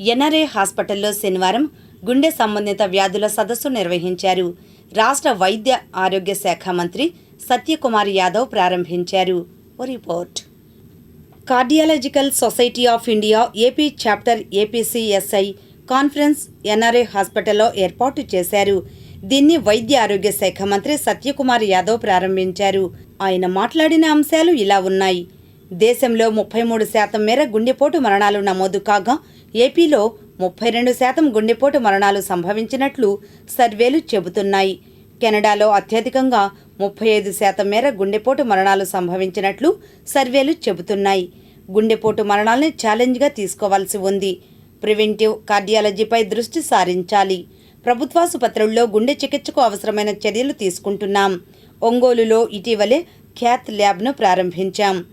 NRA హాస్పిటల్లో శనివారం గుండె సంబంధిత వ్యాధుల సదస్సు నిర్వహించారు. రాష్ట్ర వైద్య ఆరోగ్య శాఖ మంత్రి సత్యకుమార్ యాదవ్ ప్రారంభించారు. ఓ report. Cardiological society of India AP chapter APCSI conference NRA హాస్పిటల్లో ఏర్పాటు చేశారు. దీన్ని వైద్య ఆరోగ్య శాఖ మంత్రి సత్యకుమార్ యాదవ్ ప్రారంభించారు. ఆయన మాట్లాడిన అంశాలు ఇలా ఉన్నాయి. దేశంలో ముప్పై మూడు శాతం మేర గుండెపోటు మరణాలు నమోదు కాగా ఏపీలో ముప్పై రెండు శాతం గుండెపోటు మరణాలు సంభవించినట్లు సర్వేలు చెబుతున్నాయి. కెనడాలో అత్యధికంగా ముప్పై ఐదు శాతం మేర గుండెపోటు మరణాలు సంభవించినట్లు సర్వేలు చెబుతున్నాయి. గుండెపోటు మరణాలను ఛాలెంజ్గా తీసుకోవాల్సి ఉంది. ప్రివెంటివ్ కార్డియాలజీపై దృష్టి సారించాలి. ప్రభుత్వాసుపత్రుల్లో గుండె చికిత్సకు అవసరమైన చర్యలు తీసుకుంటున్నాం. ఒంగోలులో ఇటీవలే ఖ్యాత్ ల్యాబ్ను ప్రారంభించాం.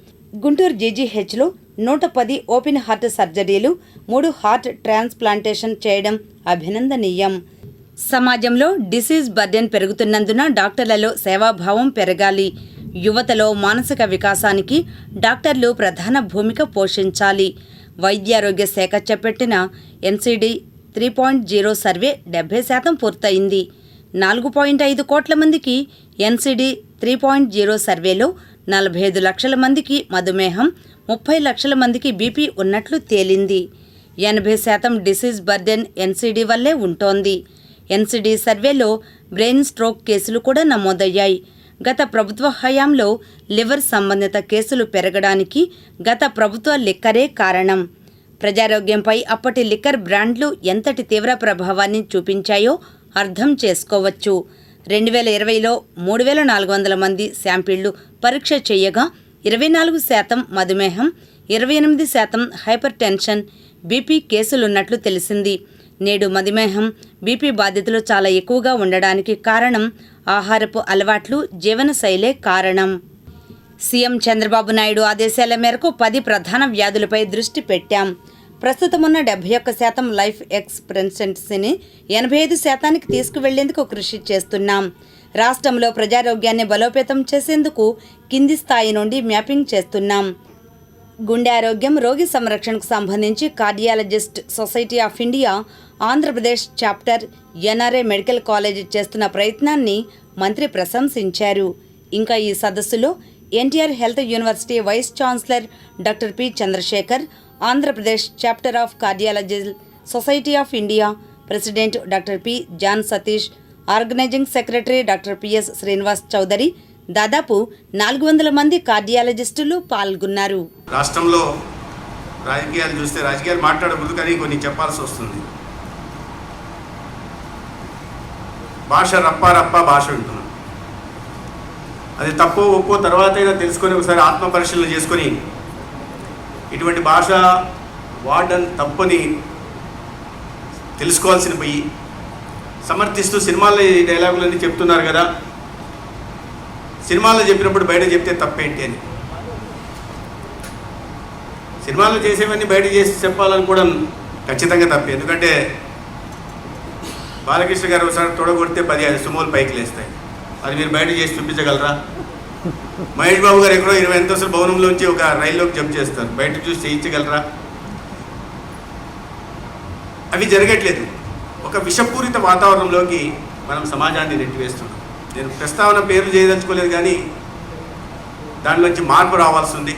గుంటూరు జీజీహెచ్లో నూట పది ఓపెన్ హార్ట్ సర్జరీలు మూడు హార్ట్ ట్రాన్స్ప్లాంటేషన్ చేయడం అభినందనీయం. సమాజంలో డిసీజ్ బర్డెన్ పెరుగుతున్నందున డాక్టర్లలో సేవాభావం పెరగాలి. యువతలో మానసిక వికాసానికి డాక్టర్లు ప్రధాన భూమిక పోషించాలి. వైద్యారోగ్య శాఖ చేపట్టిన NCD three point zero survey డెబ్బై శాతం పూర్తయింది. నాలుగు పాయింట్ ఐదు కోట్ల మందికి ఎన్సిడి త్రీ పాయింట్ జీరో సర్వేలో నలభై ఐదు లక్షల మందికి మధుమేహం ముప్పై లక్షల మందికి బీపీ ఉన్నట్లు తేలింది. ఎనభై శాతం డిసీజ్ బర్డెన్ ఎన్సీడీ వల్లే ఉంటోంది. ఎన్సీడీ సర్వేలో బ్రెయిన్ స్ట్రోక్ కేసులు కూడా నమోదయ్యాయి. గత ప్రభుత్వ హయాంలో లివర్ సంబంధిత కేసులు పెరగడానికి గత ప్రభుత్వ లిక్కరే కారణం. ప్రజారోగ్యంపై అప్పటి లిక్కర్ బ్రాండ్లు ఎంతటి తీవ్ర ప్రభావాన్ని చూపించాయో అర్థం చేసుకోవచ్చు. రెండు వేల ఇరవైలో మూడు వేల నాలుగు వందల మంది శాంపిళ్ళు పరీక్ష చేయగా ఇరవై నాలుగు శాతం మధుమేహం ఇరవై ఎనిమిది శాతం హైపర్ టెన్షన్ బీపీ కేసులున్నట్లు తెలిసింది. నేడు మధుమేహం బీపీ బాధితులు చాలా ఎక్కువగా ఉండడానికి కారణం ఆహారపు అలవాట్లు జీవనశైలే కారణం. సీఎం చంద్రబాబు నాయుడు ఆదేశాల మేరకు పది ప్రధాన వ్యాధులపై దృష్టి పెట్టాం. ప్రస్తుతం ఉన్న డెబ్బై ఒక్క శాతం లైఫ్ ఎక్స్పెన్సెన్సీని ఎనభై ఐదు శాతానికి తీసుకువెళ్ళేందుకు కృషి చేస్తున్నాం. రాష్ట్రంలో ప్రజారోగ్యాన్ని బలోపేతం చేసేందుకు కింది స్థాయి నుండి మ్యాపింగ్ చేస్తున్నాం. గుండె ఆరోగ్యం రోగి సంరక్షణకు సంబంధించి cardiologist society of India Andhra Pradesh chapter NRA medical college చేస్తున్న ప్రయత్నాన్ని మంత్రి ప్రశంసించారు. ఇంకా ఈ సదస్సులో NTR health university vice chancellor doctor P Chandrashekar Andhra Pradesh chapter of cardiology society of India president doctor P John Satish organizing secretary doctor PS Srinivas Chowdary. దాదాపు నాలుగు వందల మంది కార్డియాలజిస్టులు పాల్గొన్నారు. రాష్ట్రంలో రాజకీయాలు చూస్తే రాజకీయాలు మాట్లాడకూడదు కానీ కొన్ని చెప్పాల్సి వస్తుంది. భాష రప్ప రప్ప భాష ఉంటుంది అది తప్పో ఒప్పో తర్వాత అయినా తెలుసుకొని ఒకసారి ఆత్మ పరిశీలన చేసుకొని ఇటువంటి భాష వాడడం తప్పని తెలుసుకోవాల్సిన పోయి సమర్థిస్తూ సినిమాల్లో ఈ డైలాగులన్నీ చెప్తున్నారు కదా. సినిమాల్లో చెప్పినప్పుడు బయట చెప్తే తప్పేంటి అని. సినిమాల్లో చేసేవన్నీ బయట చేసి చెప్పాలనుకోవడం ఖచ్చితంగా తప్పే. ఎందుకంటే బాలకృష్ణ గారు ఒకసారి తొడగొడితే పది ఐదు సుమోలు పైకి లేస్తాయి. అది మీరు బయట చేసి చూపించగలరా? మహేష్ బాబు గారు ఎక్కడో ఇరవై అంతస్తుల భవనంలోంచి ఒక రైల్లోకి జంప్ చేస్తారు. బయట చూసి చేయించగలరా? అవి జరగట్లేదు. ఒక విషపూరిత వాతావరణంలోకి మనం సమాజాన్ని నెట్టివేస్తున్నాం. నేను ప్రస్తావన పేరు చేయదలుచుకోలేదు కానీ దానిలోంచి మార్పు రావాల్సి ఉంది.